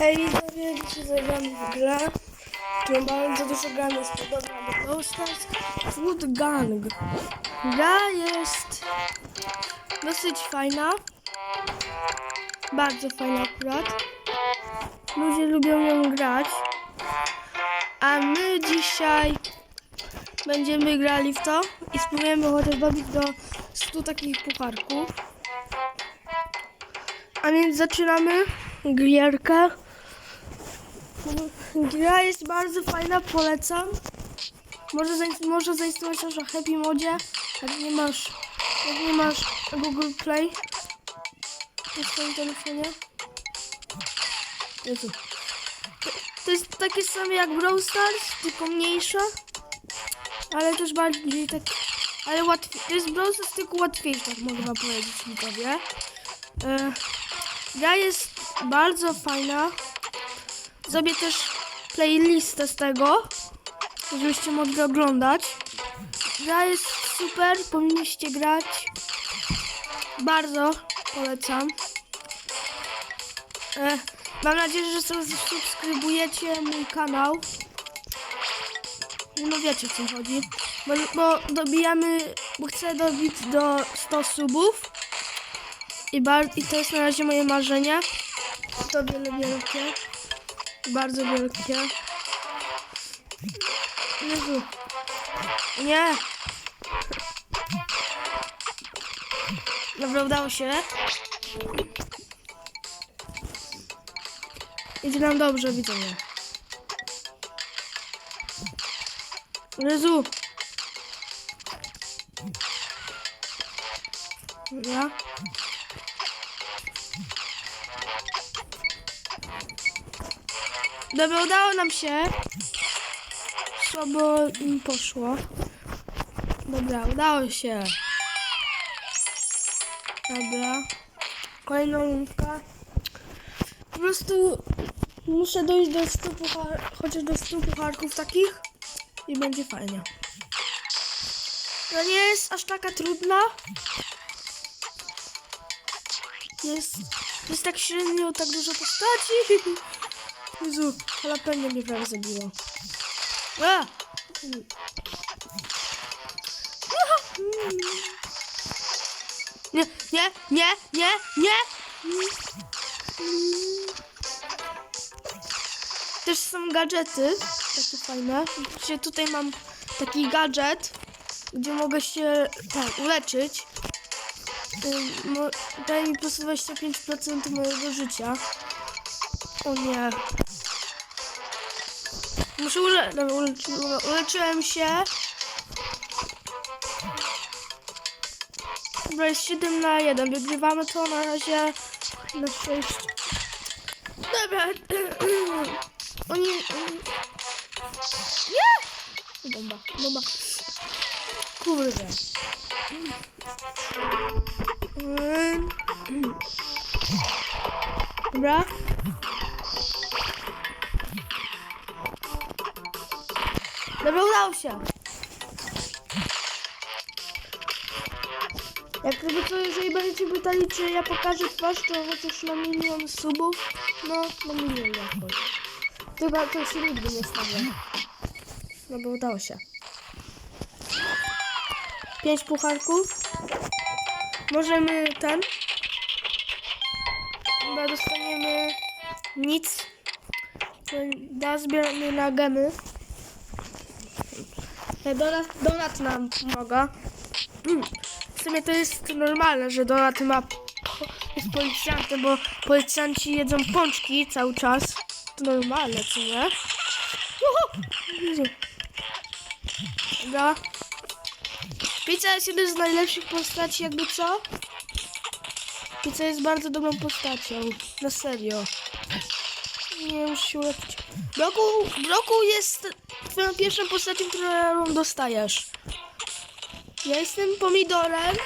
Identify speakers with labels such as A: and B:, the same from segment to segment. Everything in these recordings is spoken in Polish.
A: Hej, widzowie, dzisiaj zagramy w grę, którą bardzo dużo gram jest podobna do Brawl. Food Gang. Gra jest dosyć fajna. Bardzo fajna akurat. Ludzie lubią ją grać. A my dzisiaj będziemy grali w to i spróbujemy chociaż dobić do 100 takich pucharków. A więc zaczynamy gierkę. Gra jest bardzo fajna, polecam. Może, zain- może zainstalować też na Happy Modzie, jak nie masz, jak nie masz Google Play na swoim telefonie. To, to jest takie same jak Brawl Stars, tylko mniejsze, ale też bardziej tak, ale łatwiej. To jest Brawl Stars, tylko łatwiejsze, tak wam powiedzieć, widzowie. E, Gra jest bardzo fajna. Zrobię też playlistę z tego, żebyście mogli oglądać. Gra jest super, powinniście grać. Bardzo polecam. E, mam nadzieję, że sobie subskrybujecie mój kanał. No wiecie o co chodzi. Bo, bo dobijamy, bo chcę dobić do 100 subów. I, bar- I to jest na razie moje marzenie. To wiele wielkie. Bardzo wielkie. Jezu. Nie. Dobra, udało się. Idzie nam dobrze, widzę mnie. Jezu. Dobra. Dobra, udało nam się. Słabo im poszło. Dobra, udało się. Dobra. Kolejna rundka. Po prostu muszę dojść do 100 puchar, chociaż do 100 pucharków takich i będzie fajnie. To nie jest aż taka trudna. Jest, jest tak średnio, tak dużo postaci. Jezu, jalapeno mnie prawie zabiło. A! Nie, nie, nie, nie, nie! Też są gadżety, takie fajne. Widzicie, tutaj mam taki gadżet, gdzie mogę się tak, uleczyć. Daje mi plus 25% mojego życia. O nie. Muszę ule... Dobra, uleczy... ule- uleczyłem się. Dobra, jest 7 na 1. Wygrywamy to na razie na 6. Dobra. Oni... Nie! Bomba, bomba. Kurde. Dobra. Dobra, udało się. Jak gdyby to, jeżeli będziecie pytali, czy ja pokażę twarz, to chociaż na milion subów, no, na milion jakoś. Chyba to się nigdy nie stawia. No bo udało się. Pięć pucharków. Możemy ten. Chyba dostaniemy nic. Da zbieramy na gemy. Donat, donat nam pomaga. Mm. W sumie to jest normalne, że Donat ma jest policjantem, bo policjanci jedzą pączki cały czas. To normalne, co nie? Dobra. Pizza jest jeden z najlepszych postaci, jakby co? Pizza jest bardzo dobrą postacią. Na serio. Nie muszę się. Broku, Broku jest twoją pierwszą postacią, którą dostajesz. Ja jestem pomidorem.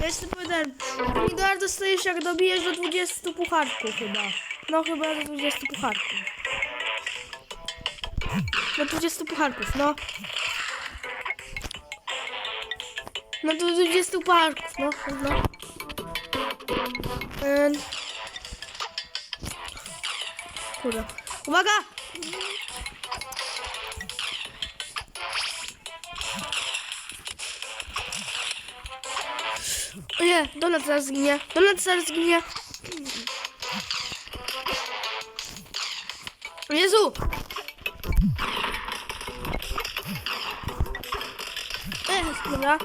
A: Ja jestem pomidorem. Pomidor dostajesz jak dobijesz do 20 pucharków chyba. No chyba do 20 pucharków. Do 20 pucharków, no. No do 20 pucharków, no. no. Kurde. Uwaga! Nie, Donat zaraz zginie. Donat zaraz zginie. Jezu! Ech, dobra.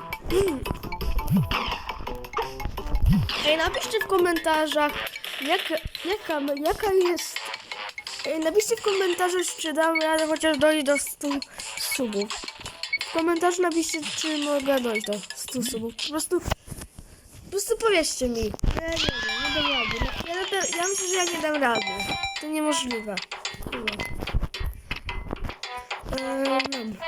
A: Ej, napiszcie w komentarzach, jak, jaka, jaka jest... Ej, napiszcie w komentarzach, czy dam radę chociaż dojść do 100 subów. W komentarzu napiszcie, czy mogę dojść do 100 subów. Po prostu... Po powiedzcie mi. Ja nie wiem, nie dam rady. Ja, ja, ja myślę, że ja nie dam rady. To niemożliwe. Chyba. Eee, dobra.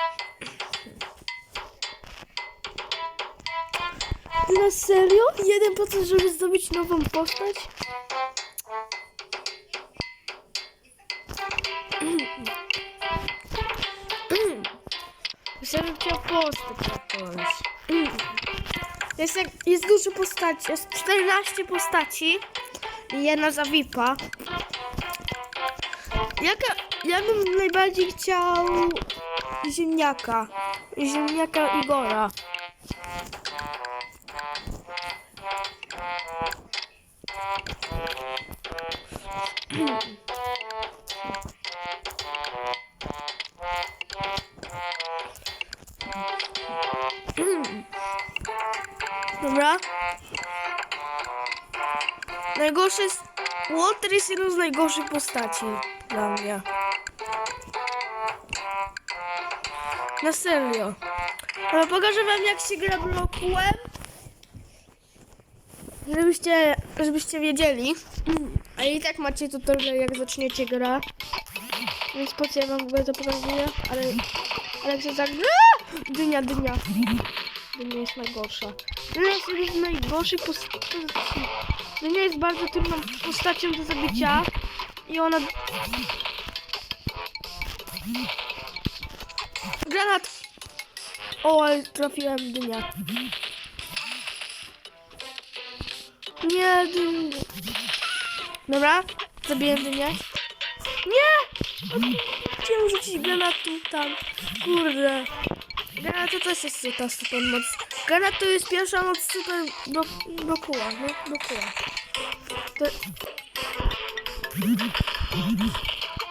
A: Na serio? 1% żeby zdobyć nową postać? Jest, jest dużo postaci, jest 14 postaci i jedna za VIPa. Jaka, ja bym najbardziej chciał ziemniaka. Ziemniaka Igora. Dobra. Najgorszy jest... Walter jest jedną z najgorszych postaci dla mnie. Na serio. Ale pokażę wam jak się gra blokułem. Żebyście, żebyście wiedzieli. A i tak macie tutorial jak zaczniecie grać. Więc po co ja wam w ogóle to pokazuję? Ale, ale jak się tak... Dynia, dynia. Dynia jest najgorsza. Dynia jest najgorszych postaci. Dynia jest bardzo trudną postacią do zabicia. I ona... Granat! O, ale trafiłem dynia. Nie, dynia. Dobra, zabiję dynię. Nie! Chciałem rzucić granatu tam. Kurde. Granat to też jest ta super moc. Granat to jest pierwsza moc super do, do kuła, no, do kuła. To...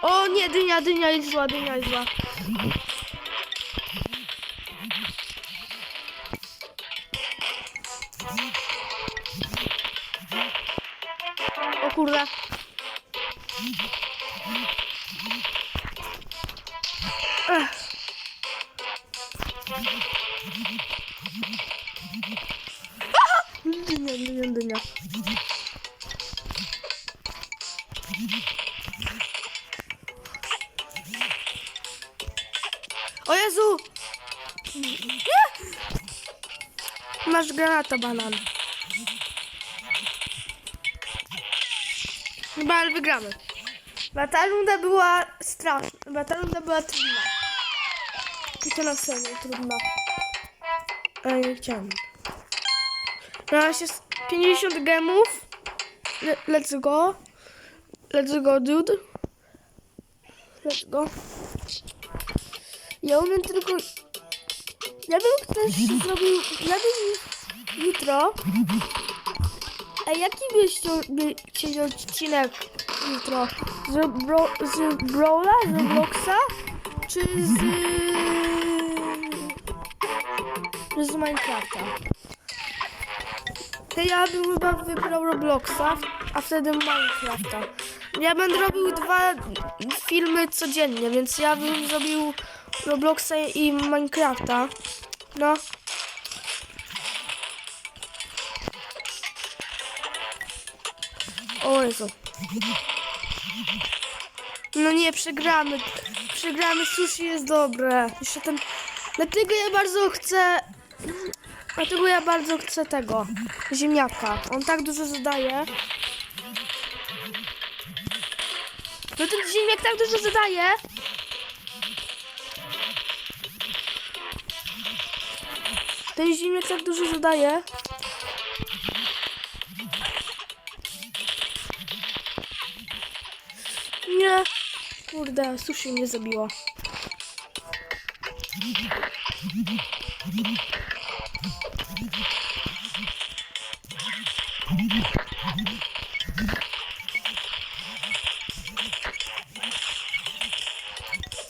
A: O nie, dynia, dynia jest zła, dynia jest zła. O kurde. Granata, banan. Chyba ale wygramy. Ta runda była straszna. Ta runda była trudna. I to na serio trudna. Ale nie chciałem. Na razie jest 50 gemów. Le- Let's go. Let's go, dude. Let's go. Ja umiem tylko... Ja bym też zrobił... Ja bym jutro... A jaki byś chciał, by chciał odcinek jutro? Z, bro, z Brawla, z Robloxa? Czy z... z Minecrafta? To ja bym chyba wybrał Robloxa, a wtedy Minecrafta. Ja będę robił dwa filmy codziennie, więc ja bym zrobił Robloxa i Minecrafta. No. O Jezu. No nie, przegramy. Przegramy, sushi jest dobre. Jeszcze ten... Dlatego ja bardzo chcę... Dlatego ja bardzo chcę tego. Ziemniaka. On tak dużo zadaje. No ten ziemniak tak dużo zadaje. Ten ziemniak tak dużo zadaje. Kurde, sushi mnie zabiło.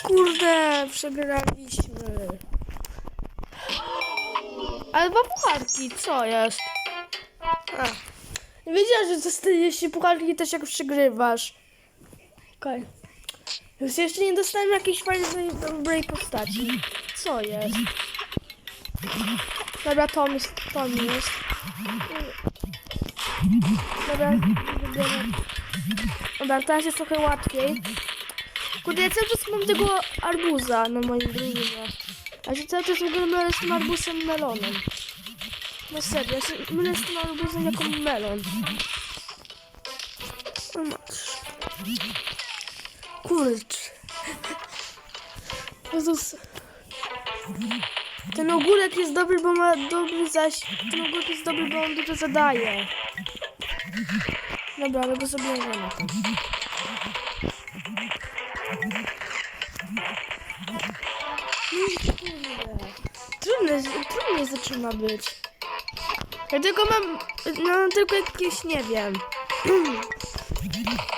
A: Kurde, przegraliśmy. Ale dwa pucharki, co jest? A. Nie wiedziałam, że dostajesz pucharki też jak przegrywasz. Okej. Już jeszcze nie dostałem jakiejś fajnej, dobrej postaci. Co jest? Dobra, Tom jest, Tom jest. Dobra, wybieram. Dobra, teraz jest trochę łatwiej. Kurde, ja cały czas mam tego arbuza na moim drużynie. A się cały czas wygląda z tym arbuzem melonem. No serio, ja się mylę z tym arbuzem jako melon. O masz. Kurcz. Jezus. Ten ogórek jest dobry, bo ma dobry zaś... Ten ogórek jest dobry, bo on dużo zadaje. Dobra, ale go zabierzemy. Kurde. Trudne, trudnie zaczyna być. Ja tylko mam, no tylko jakieś, nie wiem.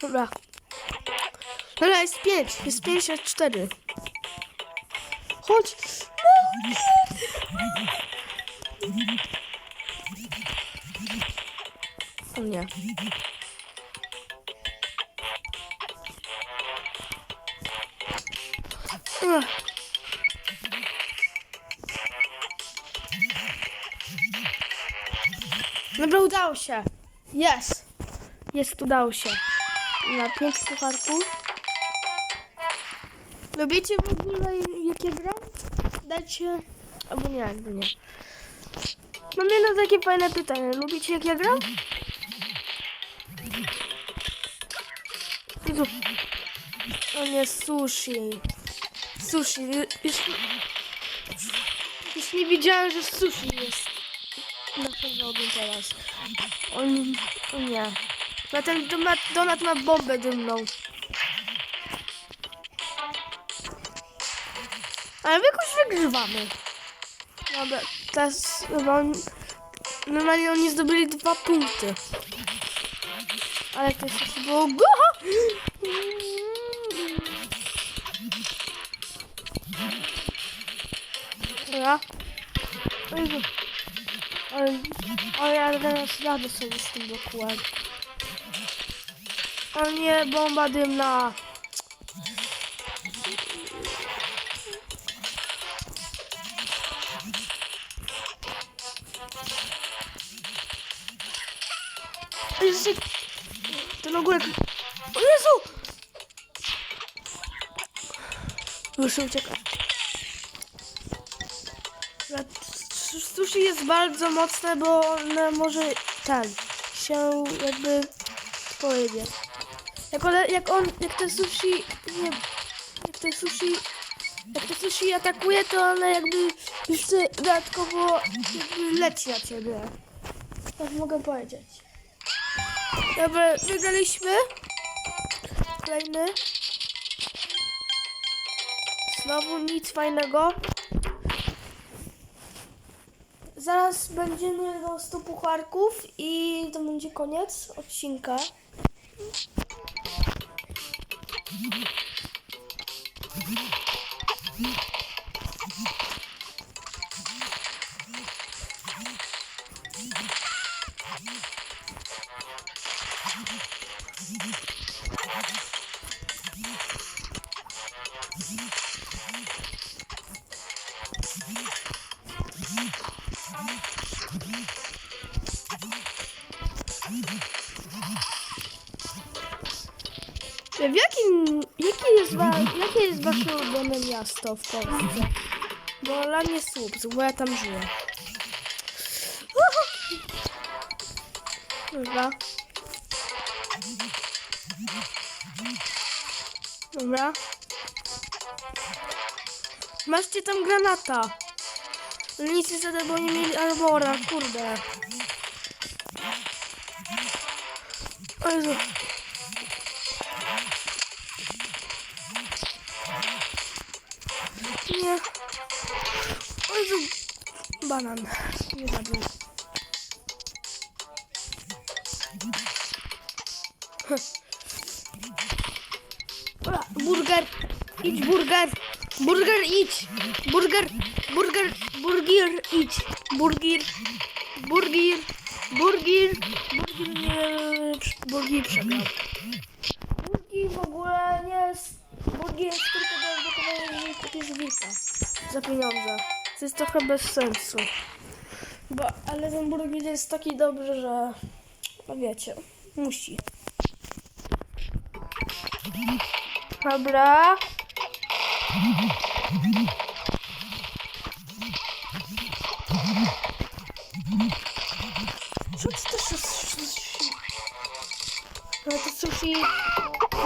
A: Dobra. Dobra, jest pięć, jest pięć, a cztery. Chodź. No. O nie. Ugh. Dobra, udało się. Jest. Jest, udało się. Na pięć pucharków. Lubicie w ogóle jakie gram? Dajcie... Albo nie, albo nie. Mam jedno takie fajne pytanie. Lubicie jak ja gram? Jezu. O nie, sushi. Sushi. Już, już nie wiedziałem, że sushi jest przewodem teraz. On, o nie. Na ten donat, donat ma bombę dymną. Ale my jakoś wygrywamy. Dobra, teraz chyba on, normalnie oni zdobyli dwa punkty. Ale to się było go. Dobra. Ale, ale ja teraz radę sobie z tym blokułem. O nie, bomba dymna. Jezu. Ten ogórek. O Jezu! Muszę uciekać. Sushi jest bardzo mocne, bo one może ten się jakby powiedzieć. Jak, one, jak on, jak te sushi, nie, jak te sushi, jak te sushi atakuje, to one jakby jeszcze dodatkowo jakby leci na ciebie. Tak mogę powiedzieć. Dobra, wygraliśmy. Kolejny. Znowu nic fajnego. Zaraz będziemy do 100 pucharków i to będzie koniec odcinka. W jakim, jakie, jest wa, jakie jest wasze ulubione miasto w Polsce? Bo dla mnie Słupsk, bo ja tam żyję. Dobra. Dobra. Macie tam granata. Nic nie zadał, bo nie mieli armora, kurde. O. Zabił. Dobra, burger. Idź burger. Burger idź. Burger. Burger. Burger idź. Burger. Burger. Burger. Burger. Burger przegrał. Burger w ogóle jest... Burger jest tylko do jeżeli kupisz wilka. Za pieniądze. To jest trochę bez sensu. Bo, ale ten burger jest taki dobry, że... No wiecie. Musi. Dobra. Co to też jest? No to sushi...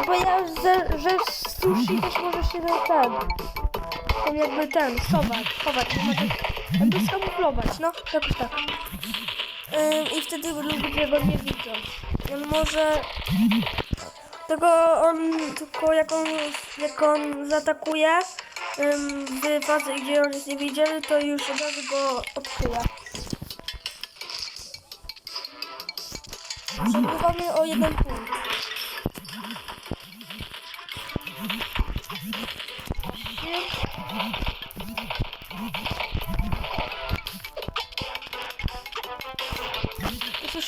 A: Chyba ja, że, że sushi też może się na. Ten jakby ten, schować, chować, jakby skamuflować, no, jakoś tak. Ym, I wtedy ludzie go nie widzą. On może... Tylko on, tylko jak on, jak on zaatakuje ym, w fazie, gdzie on jest niewidzialny, to już od razu go odkryje. Przegrywamy o jeden punkt.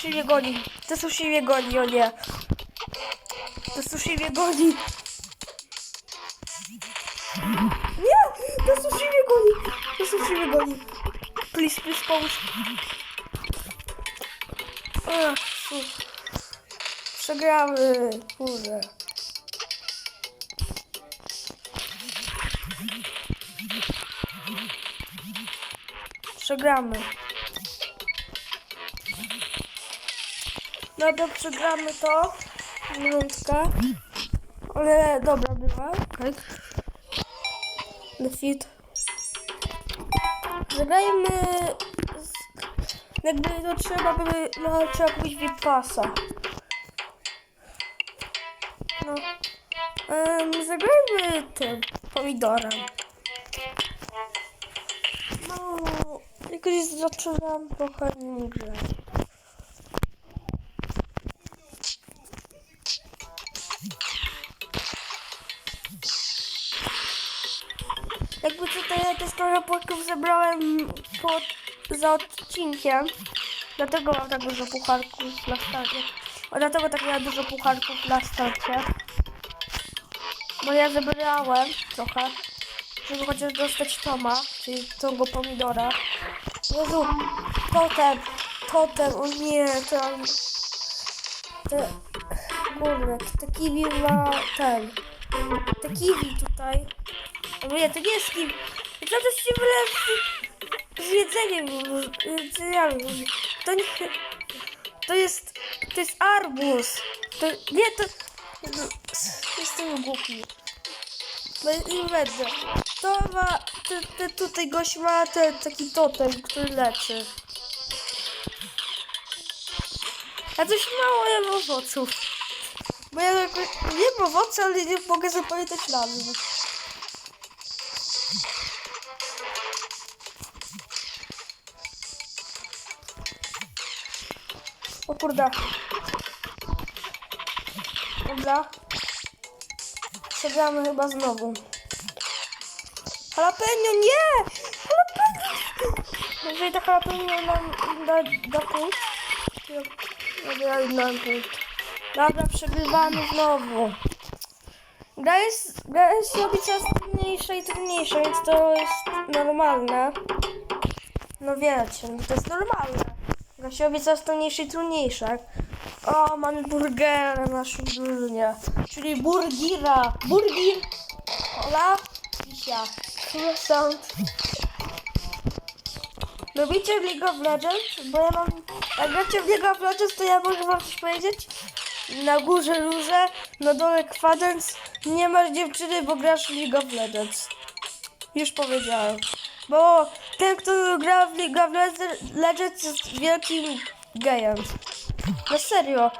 A: Sushi mnie goni. To sushi mnie goni, o nie. To sushi mnie goni. Nie! To sushi mnie goni. To sushi mnie goni. Please, please, pomóż. Ach. Przegramy. Kurde. Przegramy. Dobra, przegramy to. Minutkę. Ale dobra była. Okay. Defeat. Zagrajmy... Z... Jakby to trzeba by... No, trzeba kupić VIP pasa. No. Um, zagrajmy tym pomidorem. No, jakoś zaczynam trochę nie grać. Zebrałem pod, za odcinkiem. Dlatego mam tak dużo pucharków na starcie. O, dlatego tak miałem dużo pucharków na starcie. Bo ja zebrałem trochę, żeby chociaż dostać Toma, czyli tego pomidora. Jezu, totem, totem, o nie, ten... Te, kurde, te kiwi ma ten... Te kiwi tutaj. O nie, to nie jest kiwi. To się wyleży z jedzeniem, z jedzeniem. To nie... To jest... To jest arbuz. To... Nie, to... Jestem głupi. No nie będę. To ma... Te, te, tutaj gość ma ten taki totem, który leczy. A coś mało jem owoców. Bo ja jakoś... Jem owoce, ale nie mogę zapamiętać nazwy. Kurde. Dobra. Przegramy chyba znowu. Jalapeno, nie! Jalapeno! Jeżeli to jalapeno nam da, da punkt. Dobra, dam punkt. Dobra, przegrywamy znowu. Gra jest, gra jest robi coraz trudniejsza i trudniejsza, więc to jest normalne. No wiecie, to jest normalne. Robi coraz trudniejsza i trudniejsza. O, mamy burgera na naszym. Czyli burgira. Burgir. Ola. Isia. Sound. Lubicie League of Legends? Bo ja mam... Jak gracie w League of Legends, to ja mogę wam coś powiedzieć? Na górze róże, na dole kwadrans. Nie masz dziewczyny, bo grasz w League of Legends. Już powiedziałem. Bo ten, kto gra w League of Legends jest wielkim gejem. Na serio.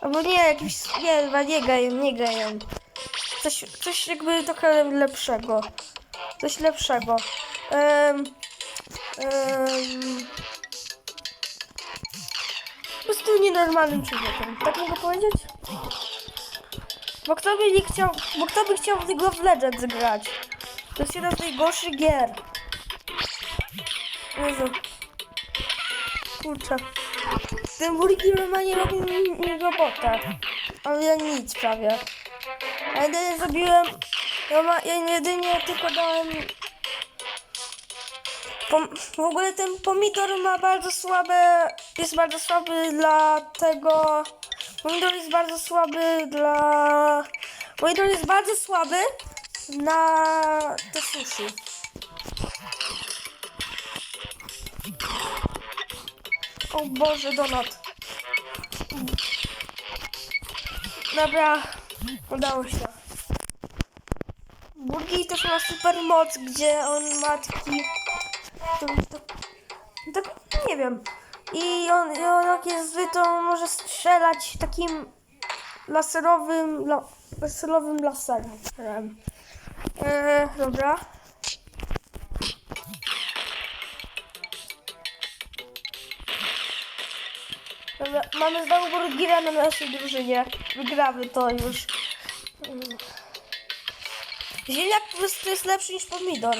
A: Albo nie, jakiś, nie, chyba nie gejem, nie gejem. Coś, coś jakby trochę lepszego. Coś lepszego. Um, um, po prostu nienormalnym człowiekiem. Tak mogę powiedzieć? Bo kto by nie chciał, bo kto by chciał w League of Legends grać? To jest jeden z najgorszych gier. Jezu. Kurczę. Ten burgi normalnie robił mi, mi robotę. Ale ja nic prawie. Ja jedynie zrobiłem... Ja, ma, ja jedynie tylko dałem... Pom, w ogóle ten pomidor ma bardzo słabe... Jest bardzo słaby dla tego... Pomidor jest bardzo słaby dla... Pomidor jest bardzo słaby na te sushi. O Boże, Donat. Dobra, udało się. Burgi też ma super moc, gdzie on ma taki... To, to, tak, nie wiem. I on, i on jak jest zły, to może strzelać takim laserowym, la, laserowym laserem. Eee, dobra. Mamy znowu Burgira na naszej drużynie. Wygramy to już. Ziemniak po prostu jest lepszy niż pomidor.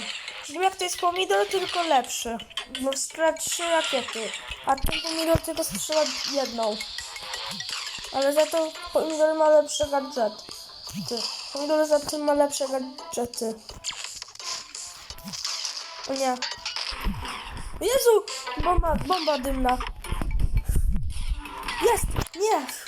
A: Ziemniak to jest pomidor, tylko lepszy. Bo strzela trzy rakiety, a ten pomidor tylko strzela jedną. Ale za to pomidor ma lepsze gadżety. Pomidor za tym ma lepsze gadżety. O nie. Jezu! Bomba, bomba dymna. Jest! Nie!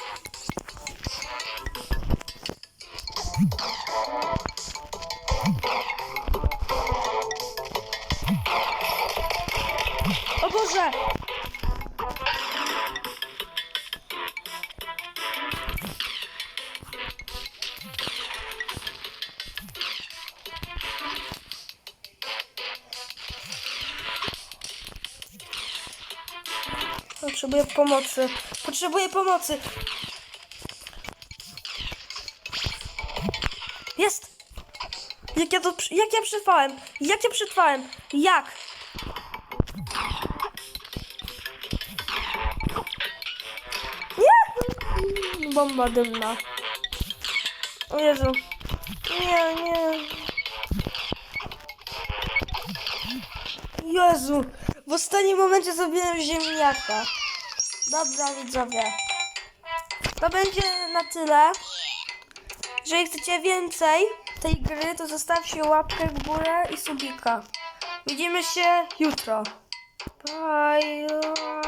A: Pomocy. Potrzebuję pomocy. Jest! Jak ja to, jak ja przetrwałem? Jak ja przetrwałem? Jak? Nie! Bomba dymna. O Jezu. Nie, nie. Jezu. W ostatnim momencie zrobiłem ziemniaka. Dobra, widzowie. To będzie na tyle. Jeżeli chcecie więcej tej gry, to zostawcie łapkę w górę i subika. Widzimy się jutro. Bye.